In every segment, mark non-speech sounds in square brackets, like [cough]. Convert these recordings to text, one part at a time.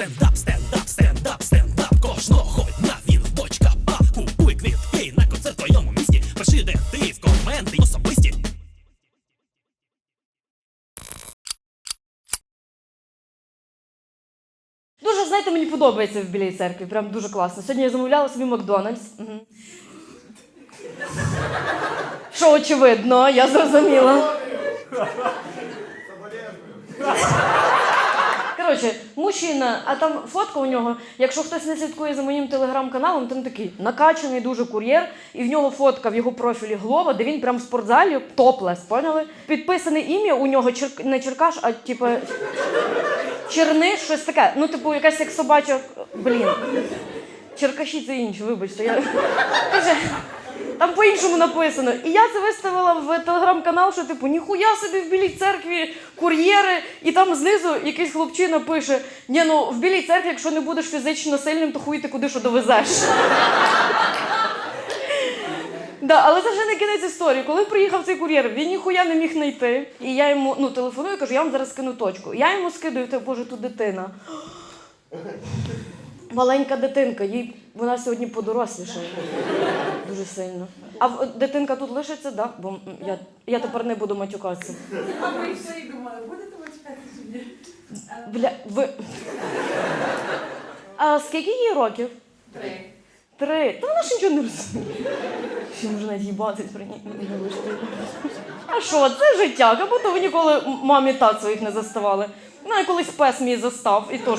Стендап, стендап, стендап, стендап Кожного дня він в бочка пап Купуй квітки на концерт твоєму місті Пиши, де ти в коменти особисті Дуже, знаєте, мені подобається в білій церкві. Прям дуже класно. Сьогодні я замовляла собі Макдональдс. Що очевидно, я зрозуміла. Коротше, мужчина, а там фотка у нього. Якщо хтось не слідкує за моїм телеграм-каналом, там такий накачаний дуже кур'єр, і в нього фотка в його профілі Глова, де він прям в спортзалі топлес, поняли? Підписане ім'я у нього Чер... не Черкаш, а типу Черниш, щось таке. Ну, типу, якась як собача. Блін. Черкаші це інше, вибачте. Я... Там по-іншому написано. І я це виставила в телеграм-канал, що типу, ніхуя собі в білій церкві кур'єри, і там знизу якийсь хлопчина пише: ні, ну в білій церкві, якщо не будеш фізично сильним, то хуй ти куди що довезеш. Да, але це вже не кінець історії. Коли приїхав цей кур'єр, він ніхуя не міг знайти. І я йому ну, телефоную, кажу, я вам зараз скину точку. Я йому скидаю, та боже, тут дитина. Маленька дитинка, їй вона сьогодні подорослішає. Дуже сильно. А в- дитинка тут лишиться, да? Бо м, я, я тепер не буду матюкатися. А ми все і думали, будете чекати чи ні? Бля, ви. А скільки їй років? Три. Три. Та вона ж нічого не розуміє. Ще може навіть їбатись при ній не. А що, це життя, як будто ви ніколи м- мамі тат своїх не заставали. Ну, я колись пес мій застав, і теж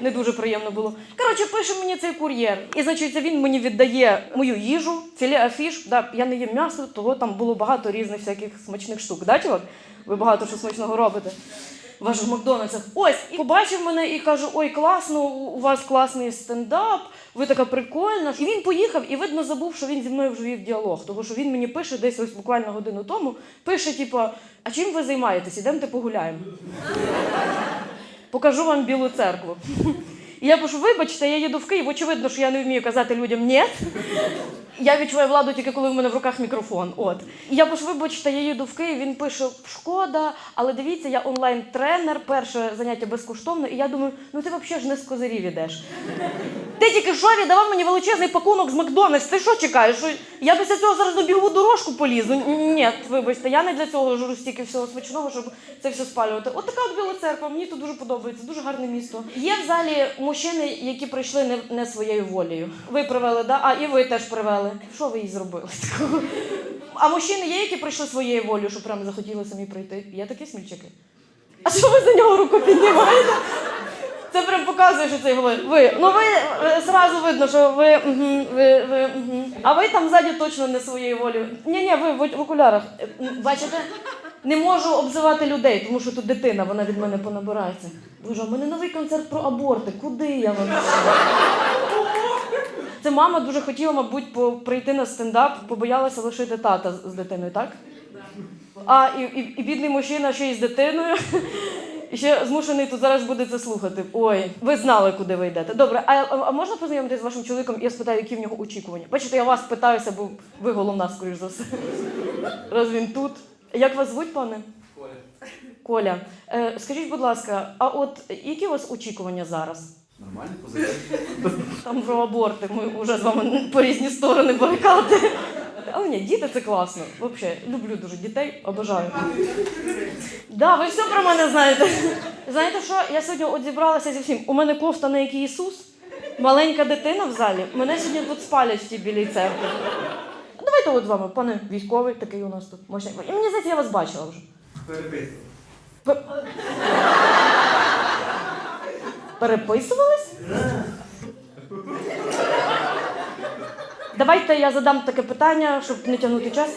не дуже приємно було. Коротше, пише мені цей кур'єр. І, значить, він мені віддає мою їжу, філе афіш. Да, я не їм м'ясо, того там було багато різних всяких смачних штук. Да, чувак? Ви багато що смачного робите в Макдональдсах. Ось, і побачив мене і каже: ой, класно, у вас класний стендап, ви така прикольна. І він поїхав, і видно забув, що він зі мною вже вів діалог. Тому що він мені пише десь ось буквально годину тому, пише, типу, а чим ви займаєтесь? Ідемте погуляємо. Покажу вам білу церкву. І я пишу, вибачте, я їду в Київ, очевидно, що я не вмію казати людям ні. Я відчуваю владу тільки коли в мене в руках мікрофон. От. І я пишу, вибачте, я їду в Київ, він пише, шкода, але дивіться, я онлайн-тренер, перше заняття безкоштовно, і я думаю, ну ти взагалі ж не з козирів ідеш. Ти тільки що віддавав мені величезний пакунок з Макдональдс. Ти що чекаєш? Що я після цього зараз на бігову дорожку полізу? Ні, вибачте, я не для цього жру стільки всього смачного, щоб це все спалювати. От така от біла церква, мені тут дуже подобається, дуже гарне місто. Є в залі мужчини, які прийшли не, не своєю волею. Ви привели, да? А і ви теж привели. Що ви їй зробили? А мужчини є, які прийшли своєю волею, що прямо захотіли самі прийти. Є такі смільчаки? А що ви за нього руку піднімаєте? Це прям показує, що це ви. Ви. Ну ви е, зразу видно, що ви, мгм, ви, ви мгм. А ви там ззаді точно не своєю волею. Ні, ні, ви в, в окулярах. Е, Бачите? Не можу обзивати людей, тому що тут дитина, вона від мене понабирається. Боже, у мене новий концерт про аборти. Куди я вам? Це мама дуже хотіла, мабуть, по- прийти на стендап, побоялася лишити тата з дитиною, так? А і, і, і бідний мужчина ще й з дитиною. Ще змушений тут зараз буде це слухати. Ой, ви знали, куди ви йдете. Добре, а, а, а можна познайомитися з вашим чоловіком? Я спитаю, які в нього очікування. Бачите, я вас питаюся, бо ви головна, скоріш за все. Раз він тут. Як вас звуть, пане? Коля. Коля. Е, скажіть, будь ласка, а от які у вас очікування зараз? Нормально, позитивно. Там про аборти. Ми вже з вами по різні сторони барикади. Але ні, діти це класно. Взагалі, люблю дуже дітей, обожаю. Да, ви все про мене знаєте. Знаєте що? Я сьогодні от зібралася зі всім. У мене кофта, на якій Ісус, маленька дитина в залі. Мене сьогодні тут спалять в тій білій церкві. Давайте от з вами, пане військовий, такий у нас тут мощний. І мені здається, я вас бачила вже. Переписуй. Пе- Переписувались? Давайте я задам таке питання, щоб не тягнути час.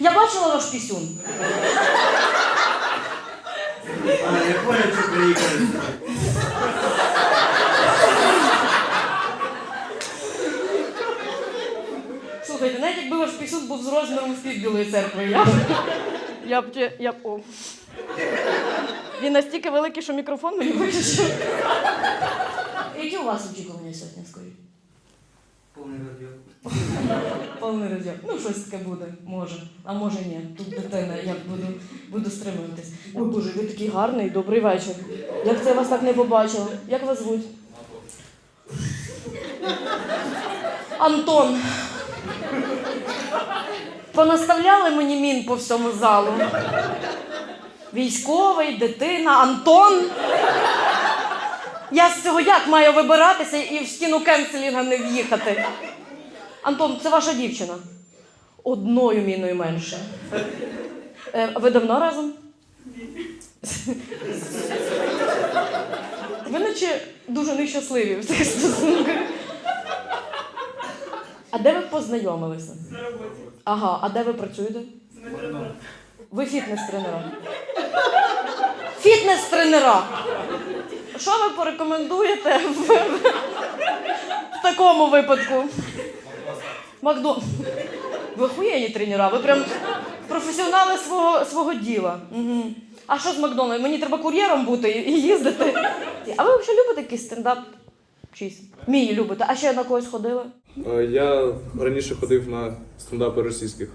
Я бачила ваш пісюн. А, я понял, що приїхали. Слухайте, навіть якби ваш пісюн був з розміром в білої церкви, я. Я б. Я б о. Він настільки великий, що мікрофон мені вирішив. Які у вас очікування сьогодні, скажіть? Повний розйом. Повний розйом. Ну, щось таке буде, може. А може ні. Тут дитина, я буду, буду стримуватись. Ой, Боже, ви такий гарний, добрий вечір. Як це я вас так не побачила? Як вас звуть? Антон. Понаставляли мені мін по всьому залу. Військовий, дитина, Антон. Я з цього як маю вибиратися і в стіну кенселінга не в'їхати? Антон, це ваша дівчина. Одною міною менше. Е, ви давно разом? Ви наче дуже нещасливі в цих стосунках. А де ви познайомилися? На роботі. Ага, а де ви працюєте? Ви фітнес-тренера. Фітнес-тренера. Що ви порекомендуєте в, в такому випадку? Макдо. Ви охуєнні тренера, ви прям професіонали свого, свого діла. Угу. А що з Макдональдом? Мені треба кур'єром бути і їздити. А ви взагалі любите якийсь стендап? Чийсь? Мій любите. А ще на когось ходили? Е, Я раніше ходив на стендапи російських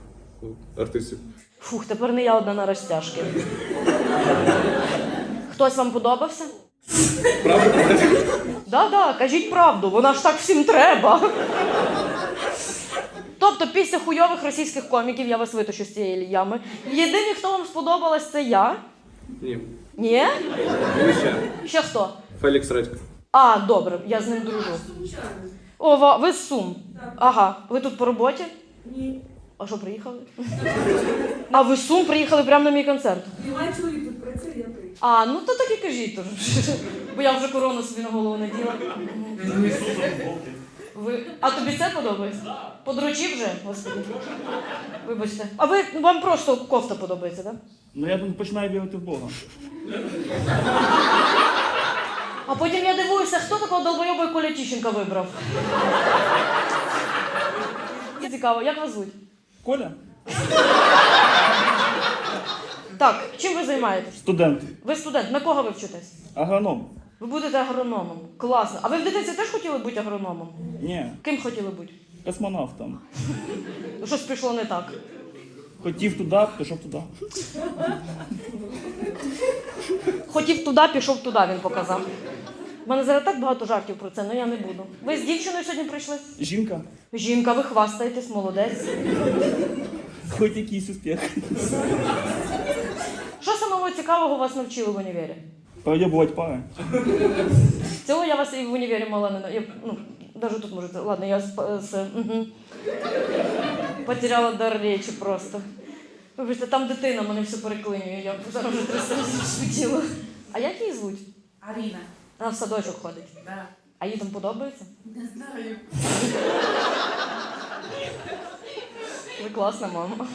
артистів. Фух, тепер не я одна на розтяжки. Хтось вам подобався? Правда? Да, да, кажіть правду, вона ж так всім треба. Тобто, після хуйових російських коміків я вас витащу з цієї ями. Єдині, хто вам сподобалась, це я. Ні. Ні? Ну і ще. Ще хто? Фелікс Редько. А, добре, я з ним дружу. О, ва- ви з Сум. Ага. Ви тут по роботі? Ні. А що, приїхали? А ви з Сум приїхали прямо на мій концерт. Немає чоловік тут працює, я прийду. А, ну то так і кажіть тож. [laughs] Бо я вже корону собі на голову наділа. Ви... А тобі це подобається? Подручів вже, господи. Вибачте. А ви вам просто кофта подобається, так? Ну я думаю, починаю вірити в Бога. А потім я дивуюся, хто такого долбойоба і Коля Тіщенка вибрав. Цікаво, як вас звуть? Коля? Так, чим ви займаєтесь? Студент. Ви студент, на кого ви вчитесь? Агроном. Ви будете агрономом. Класно. А ви в дитинстві теж хотіли бути агрономом? Ні, Ким хотіли бути? космонавтом. Ну, Щось пішло не так. Хотів туди, пішов туди. Хотів туди, пішов туди, він показав. У мене зараз так багато жартів про це, але я не буду. Ви з дівчиною сьогодні прийшли? Жінка. Жінка, ви хвастаєтесь, молодець. Хоч якийсь успіх. Що самого цікавого вас навчили в універі? Проєбувати пари. Цього я вас і в універі мала не на- я, ну, навіть тут можете. Ладно, я з, з угу. потеряла дар речі просто. Вибачте, там дитина мене все переклинює, я зараз вже 300 разів шутіла. А як її звуть? Аріна. Вона в садочок ходить. Да. А їй там подобається? Не знаю. Ви класна мама.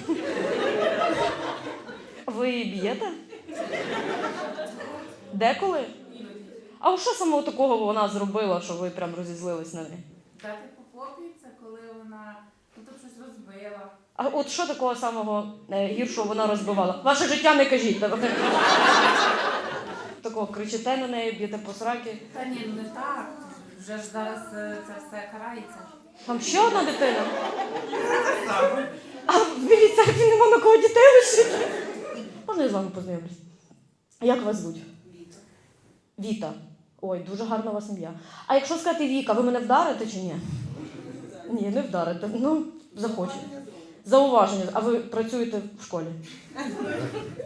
Ви б'єте? Деколи? А що самого такого вона зробила, що ви прям розізлились на неї? Дати похлопіться, коли вона ну, там щось розбила. А от що такого самого е, гіршого вона розбивала? Ваше життя не кажіть. та- Такого кричите на неї, б'єте по сраки. Та ні, ну не так. Вже ж зараз е, це все карається. Там ще одна дитина. А в білій церкві нема на кого дітей лишити. Можна я з вами познайомлюсь? Як вас звуть? Віта. Ой, дуже гарна у вас ім'я. А якщо сказати Віка, ви мене вдарите чи ні? Ні, не вдарите. Ну, захочете. Зауваження. А ви працюєте в школі?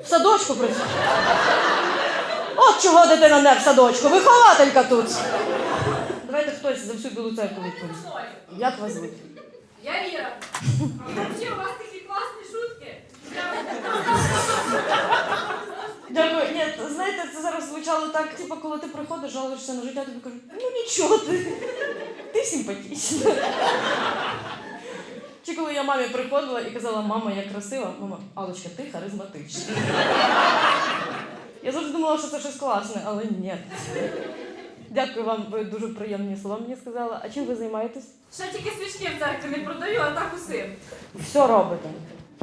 В садочку працюєте? От чого дитина не в садочку. Вихователька тут. Давайте хтось за всю білу церкву відповість. Як вас звуть? Я Віра. А взагалі у вас такі класні шутки. Дякую. Ні, знаєте, це зараз звучало так, типу, коли ти приходиш, жалуєшся на життя, тобі кажуть, ну нічого ти, ти симпатична. Чи коли я мамі приходила і казала, мама, я красива, мама, Алочка, ти харизматична. Я завжди думала, що це щось класне, але ні. Дякую вам, ви дуже приємні слова мені сказали. А чим ви займаєтесь? Ще тільки свічки в церкві не продаю, а так усім. Все робите.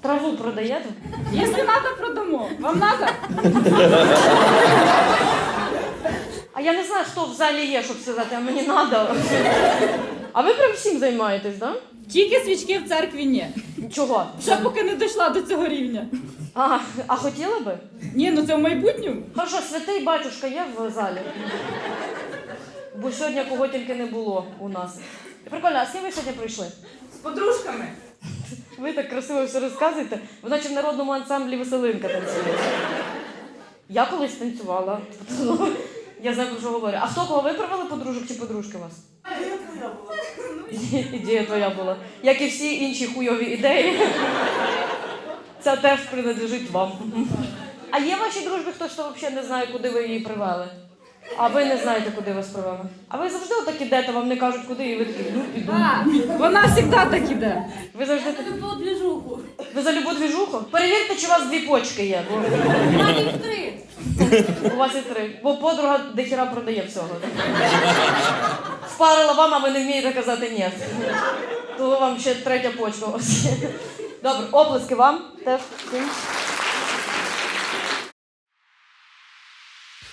Траву продаєте? Якщо треба, продамо. Вам треба? А я не знаю, хто в залі є, щоб сказати, а мені треба. А ви прям всім займаєтесь, да? Тільки свічки в церкві ні. Чого? Ще поки не дійшла до цього рівня. А, а хотіли би? Ні, ну це в майбутньому. Хорошо, святий батюшка є в залі. Бо сьогодні кого тільки не було у нас. Прикольно, а з ким ви сьогодні прийшли? З подружками. Ви так красиво все розказуєте, ви наче в народному ансамблі веселинка танцює. Я колись танцювала. Я знаю, про що говорю. А хто кого ви привели подружок чи подружки вас? Ідея твоя була. Як і всі інші хуйові ідеї. Ця теж принадлежить вам. А є в вашій дружбі хтось, хто взагалі не знає, куди ви її привели? А ви не знаєте, куди вас привели? А ви завжди отак ідете, вам не кажуть, куди, і ви такі, ну піду. А, вона завжди так іде. Ви завжди так. Ви за любу двіжуху? Перевірте, чи у вас дві почки є. Бо... У вас і три. Бо подруга дохіра продає всього. Впарила вам, а ви не вмієте казати ні. Того вам ще третя почка. Добре, оплески вам теж. всім.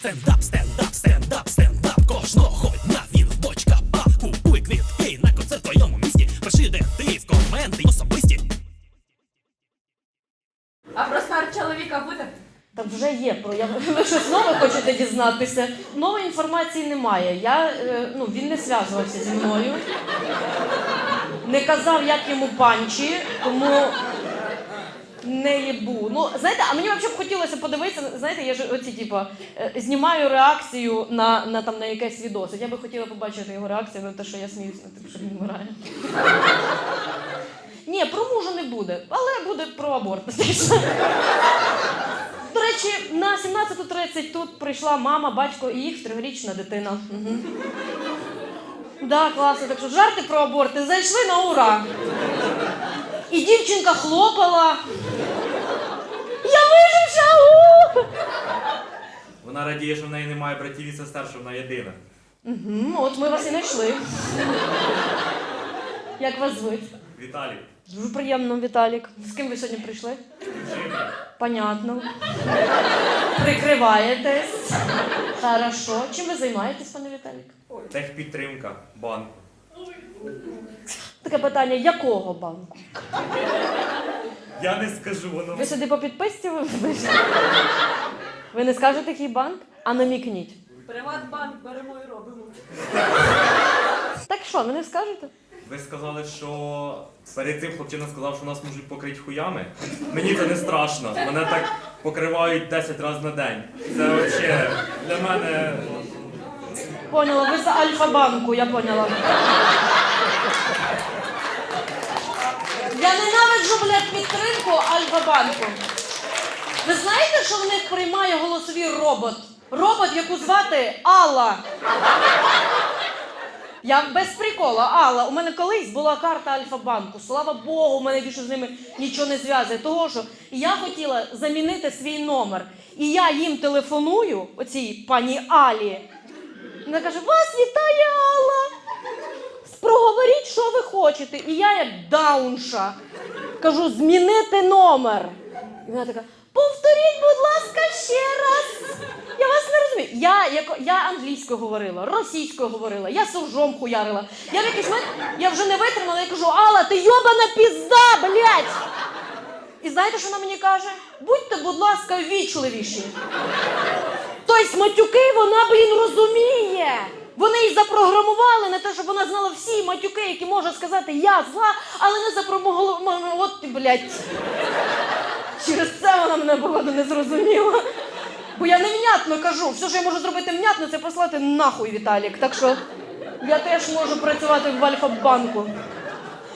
Стендап, стендап, стендап, стендап кожного дня він в бочка па Купуй квітки на концерт в твоєму місті Пиши, де ти в коменти особисті А про смерть чоловіка буде? Там вже є про я [laughs] ви щось нове хочете дізнатися. Нової інформації немає. Я е, ну він не зв'язувався зі мною. Не казав, як йому панчі, тому не їбу. Ну, знаєте, а мені взагалі б хотілося подивитися, знаєте, я ж оці, типу, знімаю реакцію на, на, там, на якесь відео. Я би хотіла побачити його реакцію на те, що я сміюся тим, що він вмирає. Ні, про мужа не буде, але буде про аборт. До речі, на 17.30 тут прийшла мама, батько і їх трьохрічна дитина. Да, класно. Так що жарти про аборти зайшли на ура. І дівчинка хлопала. Я виживша! у! Вона радіє, що в неї немає братів і сестер, що вона єдина. Мгм, От ми вас і знайшли. Як вас звуть? Віталій, Дуже приємно, Віталік. З ким ви сьогодні прийшли? Понятно. Прикриваєтесь. Хорошо. Чим ви займаєтесь, пане Віталік? техпідтримка банку. Таке питання: якого банку? Я не скажу, воно Ви сюди по підписці ви вийшли? Ви не скажете, який банк? А намікніть. Приватбанк беремо і робимо. Так що, ви не скажете? ви сказали, що перед цим хлопчина сказав, що нас можуть покрити хуями. Мені це не страшно. Мене так покривають 10 разів на день. Це взагалі для мене. Поняла, ви за Альфа-банку, я поняла. Я ненавиджу, блядь, підтримку Альфа-банку. Ви знаєте, що в них приймає голосові робот? Робот, яку звати Алла. Я без прикола, Алла. У мене колись була карта Альфа-банку. Слава Богу, у мене більше з ними нічого не зв'язує. Того, що я хотіла замінити свій номер. І я їм телефоную, оцій пані Алі. Вона каже: Вас вітає Алла! Проговоріть, що ви хочете. І я, як даунша, кажу, змінити номер. І вона така: повторіть, будь ласка, ще раз. Я вас не розумію. Я, як, я англійською говорила, російською говорила, я суржом хуярила. Я в якийсь момент, я вже не витримала, я кажу, Алла, ти йобана пізда, блядь! І знаєте, що вона мені каже? Будьте, будь ласка, вічливіші. Тобто матюки вона, блін, розуміє. Вони її запрограмували на те, щоб вона знала всі матюки, які може сказати я зла, але не запрограмували. От ти, блядь. Через це вона мене походу не зрозуміла. Бо я невнятно кажу. Все, що я можу зробити внятно, це послати нахуй Віталік. Так що я теж можу працювати в Альфа-банку.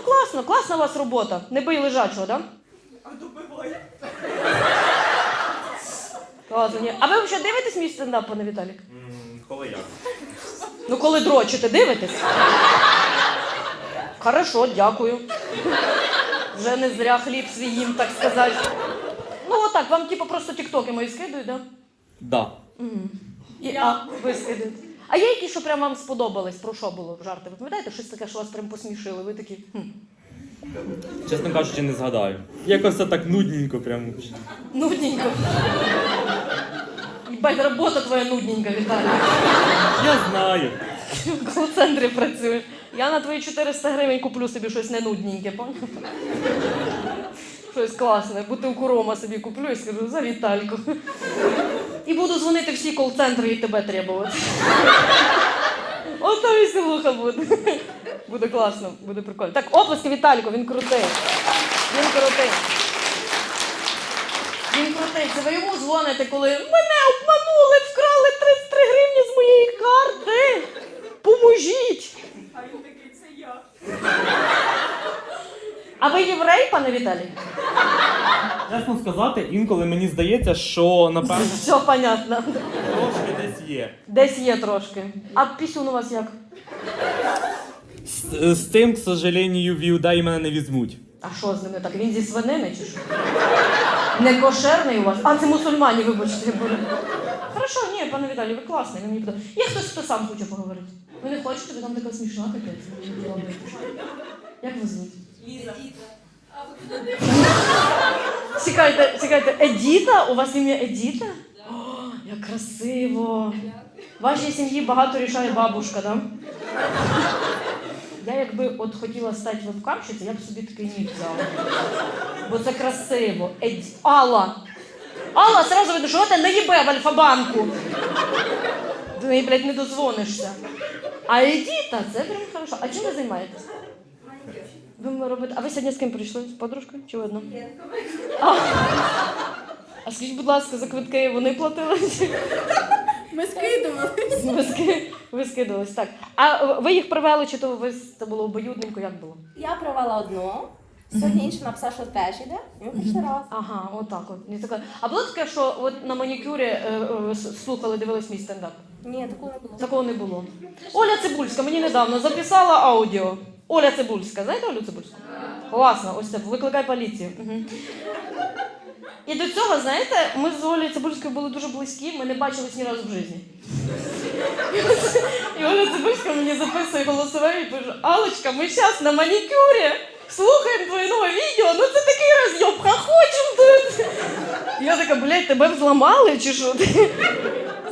Класно, класна у вас робота. Не бий лежачого, так? Да? Класно, ні. А ви взагалі дивитесь мій стендап, пане Віталік? Коли як? Ну, коли дрочите, дивитесь? Хорошо, дякую. Вже не зря хліб свій їм, так сказати. Ну, отак, вам типу просто тіктоки мої скидують, да? Да. І, а, ви скидуєте. А є які, що прям вам сподобались? Про що було жарти? Ви пам'ятаєте, щось таке, що вас прям посмішили? Ви такі. Хм. Чесно кажучи, не згадаю. Якось це так нудненько прям. Нудненько. Їбать, робота твоя нудненька, Віталій. Я знаю. В кол-центрі працюєш. Я на твої 400 гривень куплю собі щось ненудненьке, поняв? Щось класне, бутилку рома собі куплю і скажу за Вітальку. І буду дзвонити всі кол-центри і тебе требувати. От там буде. Буде класно, буде прикольно. Так, оплески Віталіку, він крутий. Він крутий. Він ви йому дзвоните, коли мене обманули, вкрали 33 гривні з моєї карти. Поможіть! А він такий, це я. А ви єврей, пане Віталій? Чесно сказати, інколи мені здається, що напевно Все понятно. трошки десь є. Десь є трошки. А пісюн у вас як? З, з тим, к сожалению, в іудаї мене не візьмуть. А що з ним не так? Він зі свинини чи що? Не кошерний у вас? А це мусульмані, вибачте, були. Хорошо, ні, пане Віталій, ви класний, ви мені подобається. Є хтось, хто сам хоче поговорити. Ви не хочете, ви там така смішна капець. ви. Як вас звуть? Ліза. Чекайте, чекайте, Едіта? У вас ім'я Едіта? О, як красиво. В вашій сім'ї багато рішає бабушка, да? Я якби от хотіла стати вебкамщицею, я б собі такий нік взяла. Бо це красиво. Еді... Алла. Алла, сразу видно, що вона наїбе в Альфа-банку. До неї, блядь, не дозвонишся. А Едіта, це прям хорошо. А чим ви займаєтесь? Ви робите. А ви сьогодні з ким прийшли? З подружкою чи ви одна? А, а скажіть, будь ласка, за квитки вони платили? Ми скидували. Ви, ски... ви скидались, так. А ви їх привели, чи то ви це було обоюдненько, як було? Я провела одну. Сьогодні інша написала, що теж іде. І ми прийшли раз. Ага, отак от. Не така. А було таке, що от на манікюрі е, е, с- слухали, дивились мій стендап? Ні, такого не було. Такого не було. Оля Цибульська мені недавно записала аудіо. Оля Цибульська, знаєте Олю Цибульську? Класно, ось це, викликай поліцію. Угу. І до цього, знаєте, ми з Олею Цибульською були дуже близькі, ми не бачились ні разу в житті. І Оля Цибульська мені записує голосове і пише: Алочка, ми зараз на манікюрі слухаємо твоє нове відео, ну це такий розйоб, хохочем тут. Я така, блядь, тебе взламали чи що?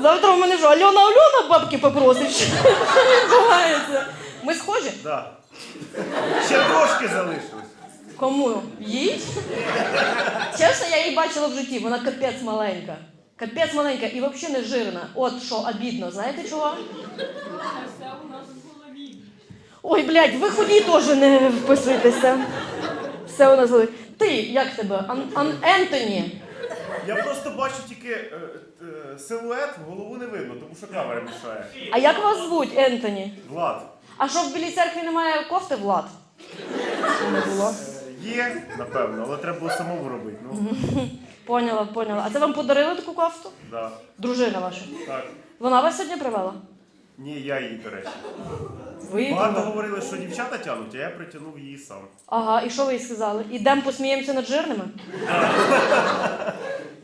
Завтра в мене що, Альона Альона бабки попросить. Що відбувається? Ми схожі? Да. Ще трошки залишилось. Кому? Їй? Чесно, я її бачила в житті, вона капець маленька. Капець маленька і взагалі не жирна. От що обідно, знаєте чого? Все у нас в голові. Ой, блядь, ви худі теж не вписуйтеся. Все у нас були. Ти, як тебе? Ан- Ан- Ентоні. Я просто бачу тільки е, е, силует, голову не видно, тому що камера мішає. А як вас звуть, Ентоні? Влад. А що в білій церкві немає кофти, Влад? Не було. Є, напевно, але треба було самому робити. Ну, [laughs] Поняла, поняла. А це вам подарили таку кофту? да. Дружина ваша. Так. Вона вас сьогодні привела? Ні, я її, до речі. Ви її Багато привели? говорили, що дівчата тягнуть, а я притягнув її сам. Ага, і що ви їй сказали? Ідемо посміємося над жирними? [laughs]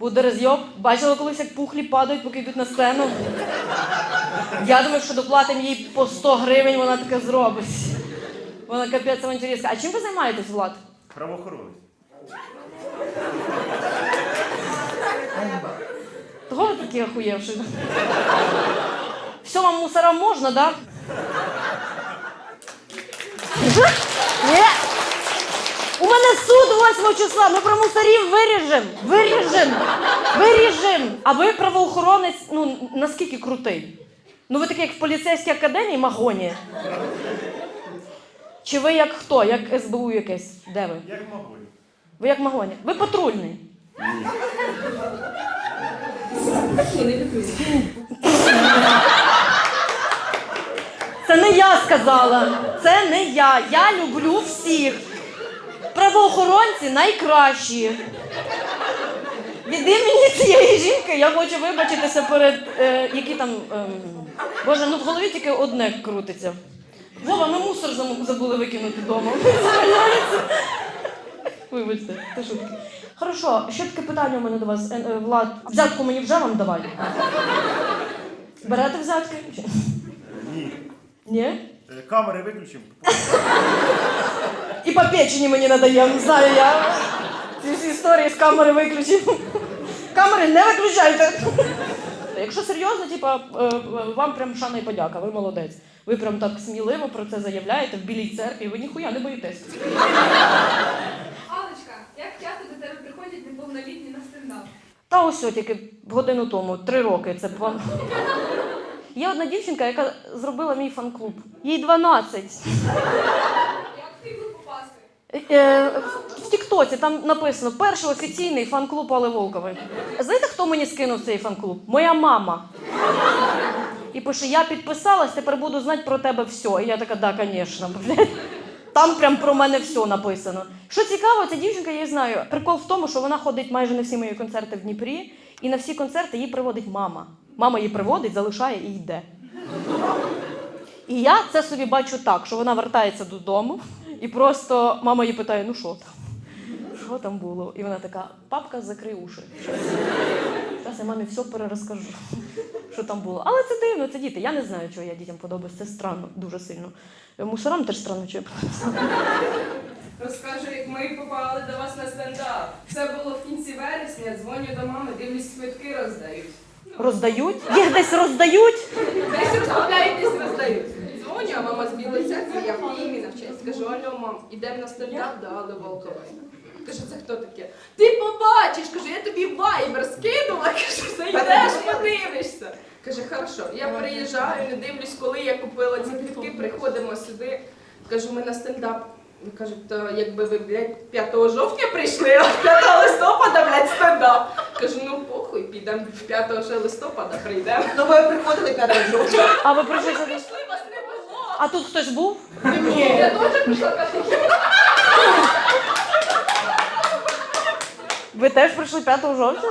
Буде розйоб. Бачила колись, як пухлі падають, поки йдуть на сцену. Я думаю, що доплатимо їй по 100 гривень, вона таке зробить. Вона капець авантюристка. А чим ви займаєтесь, Влад? Правоохоронець. Того такі охуєвши? Все вам мусорам можна, да? У мене суд 8 числа, ми про мусорів виріжем, виріжем, виріжем. А ви правоохоронець, ну наскільки крутий? Ну ви такий, як в поліцейській академії Магоні? Чи ви як хто? Як СБУ якесь? Де ви? Як могли. Ви як Магоні? Ви патрульний. Це не я сказала. Це не я. Я люблю всіх. Правоохоронці найкращі. Від імені цієї жінки я хочу вибачитися перед е, які там. ем, Боже, ну в голові тільки одне крутиться. Вова, ми мусор забули викинути вдома. Вибачте, це шутки. Хорошо, ще таке питання у мене до вас. Е, е, Влад, взятку мені вже вам давай. Берете взятки? Ні. Ні? Е, Камери виключимо. І по печені мені надаємо, знаю я. Ці всі історії з камери виключив. Камери не виключайте. Жартую. Якщо серйозно, типа, е, е, вам прям шана і подяка, ви молодець. Ви прям так сміливо про це заявляєте в білій церкві, ви ніхуя не боїтесь. Алочка, як часто до тебе приходять неповнолітні на стендап? Та ось от тільки годину тому, три роки. Це вам. Є одна дівчинка, яка зробила мій фан-клуб. Їй 12. Як ти був попасти? Е, там написано перший офіційний фан-клуб Алли Волкової. Знаєте, хто мені скинув цей фан-клуб? Моя мама. І пише: я підписалась, тепер буду знати про тебе все. І я така, да, звісно. Там прям про мене все написано. Що цікаво, ця дівчинка, я її знаю. Прикол в тому, що вона ходить майже на всі мої концерти в Дніпрі, і на всі концерти її приводить мама. Мама її приводить, залишає і йде. І я це собі бачу так, що вона вертається додому, і просто мама її питає: ну що там? Що там було? І вона така: папка, закрий уші. Зараз я мамі все перерозкажу, що там було. Але це дивно, це діти. Я не знаю, чого я дітям подобаюся. Це странно, дуже сильно. Мусорам теж странно, що я Розкажу, як ми попали до вас на стендап. Це було в кінці вересня, дзвоню до мами, дивлюсь, квитки роздають. роздають. Їх десь роздають. Десь розкупляють, десь роздають. Дзвоню, а мама з білої церкви, я в Києві навчаюсь. Кажу, алло, мам, ідемо на стендап до Алли Волкової. Каже, це хто таке? Ти побачиш, кажу, я тобі вайбер скинула, кажу, зайдеш, подивишся. Каже, хорошо, я приїжджаю, не дивлюсь, коли я купила ці квитки, приходимо сюди. Кажу, ми на стендап. Каже, то якби ви, блядь, 5 жовтня прийшли, а 5 листопада, блядь, стендап. Кажу, ну похуй, підемо 5 ще листопада прийдемо. Ну ви приходили 5 жовтня. А ви прийшли? Прийшли, вас не було. А тут хтось був? Я теж прийшла 5 жовтня. Ви теж прийшли 5 жовтня?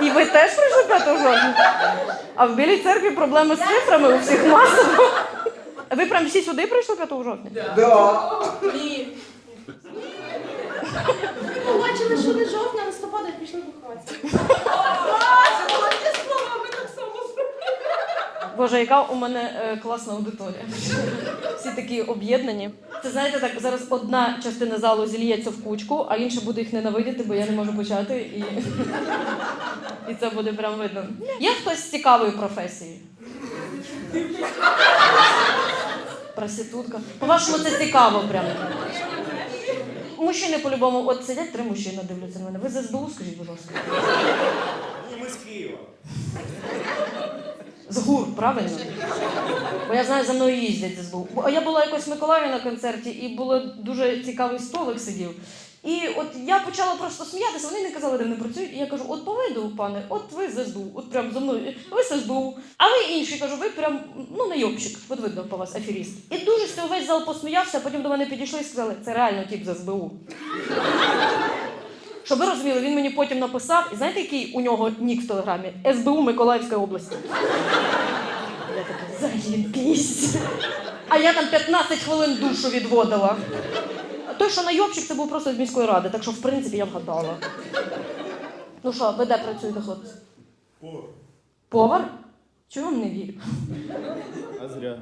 І ви теж прийшли 5 жовтня? А в Білій церкві проблеми з цифрами у всіх масово. Ви прям всі сюди прийшли 5 жовтня? Ні. Побачили, що не жовтня, листопада і пішли бухатися. Боже, яка у мене е, класна аудиторія. Всі такі об'єднані. Це знаєте, так зараз одна частина залу зільється в кучку, а інша буде їх ненавидіти, бо я не можу почати. І, і це буде прям видно. Є хтось з цікавої професії? Проститутка. По-вашому, це цікаво прям. Мужчини по-любому, от сидять три мужчини, дивляться на мене. Ви з СБУ, скажіть, будь ласка. Ні, ми з Києва. З гур, правильно? Бо я знаю, за мною їздять з СБУ. Я була якось в Миколаєві на концерті, і було дуже цікавий столик сидів. І от я почала просто сміятися, вони не казали, де вони працюють. І я кажу: от по виду, пане, от ви з от прям за мною, ви з. А ви інші кажу, ви прям ну найобщик, от видно по вас аферіст. І дуже з цього весь зал посміявся, а потім до мене підійшли і сказали, це реально тип з СБУ. Щоб ви розуміли, він мені потім написав, і знаєте, який у нього нік в телеграмі? СБУ Миколаївської області. Заєбісь. А я там 15 хвилин душу відводила. Той, що найобщик, це був просто з міської ради, так що, в принципі, я вгадала. Ну що, ви де працюєте, хлопці? Повар. Повар? Чого вам не вірю? А зря.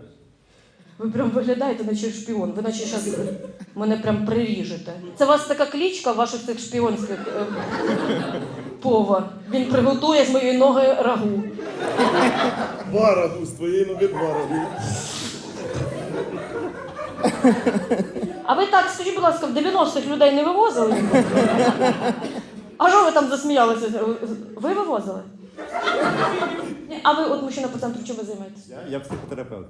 Ви прям виглядаєте, наче шпіон. Ви наче зараз мене прям приріжете. Це у вас така клічка ваших цих шпіонських е, повар. Він приготує з моєї ноги рагу. Барагу, з твоєї ноги барагу. А ви так, скажіть, будь ласка, в 90-х людей не вивозили? А що ви там засміялися? Ви вивозили? Ні, А ви, от мужчина по центру, чим ви займаєтесь? Я, я психотерапевт.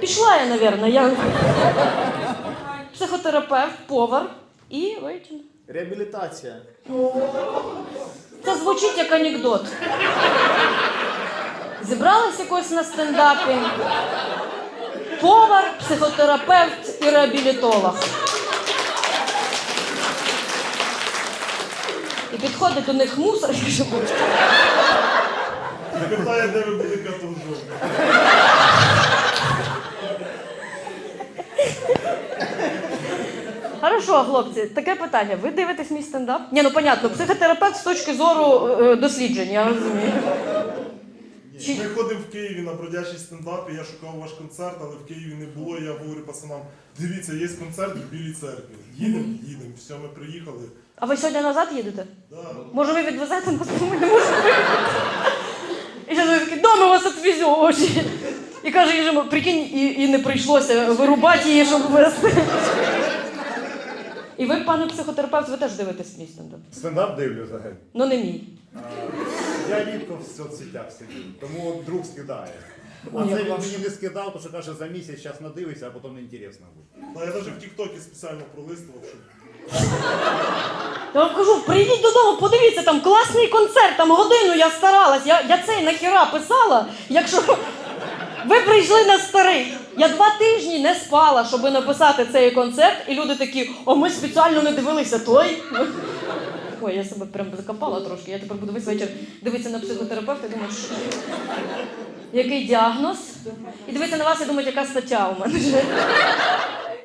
Пішла я, напевно. Я психотерапевт, повар і ви? Реабілітація. Це звучить як анекдот. Зібрались якось на стендапі. Повар, психотерапевт і реабілітолог. І підходить до них мусор і каже, Питає, де ви були 5 Хорошо, хлопці, таке питання. Ви дивитесь мій стендап? Ні, ну понятно, психотерапевт з точки зору е, досліджень, я розумію. Чи- Ми ходимо в Києві на бродячий стендап, і я шукав ваш концерт, але в Києві не було. Я говорю пацанам, дивіться, є концерт в Білій церкві. Їдемо, їдемо. Все, ми приїхали. А ви сьогодні назад їдете? Да. Може, ви відвезете нас, бо ми не можемо. І ще такий, дома вас відвезу очі. І каже, їжа, прикинь, і, і не прийшлося вирубати її, щоб вести. І ви, пане психотерапевт, ви теж дивитесь мій стендап. Стендап дивлю взагалі. Ну не мій. Я рідко в соцсетях сидів, тому от друг скидає. А Ой, це він мені не скидав, тому що каже, за місяць зараз надивиться, а потім не інтересно буде. Да, я навіть в Тіктокі спеціально пролистував, щоб Я вам кажу, прийдіть додому, подивіться, там класний концерт, там годину я старалась. Я, я цей нахіра писала, якщо ви прийшли на старий. Я два тижні не спала, щоб написати цей концерт, і люди такі, о, ми спеціально не дивилися той. Ой, я себе прям закопала трошки. Я тепер буду весь вечір дивитися на психотерапевта і думаю, що... який діагноз. І дивитися на вас і думати, яка стаття у мене.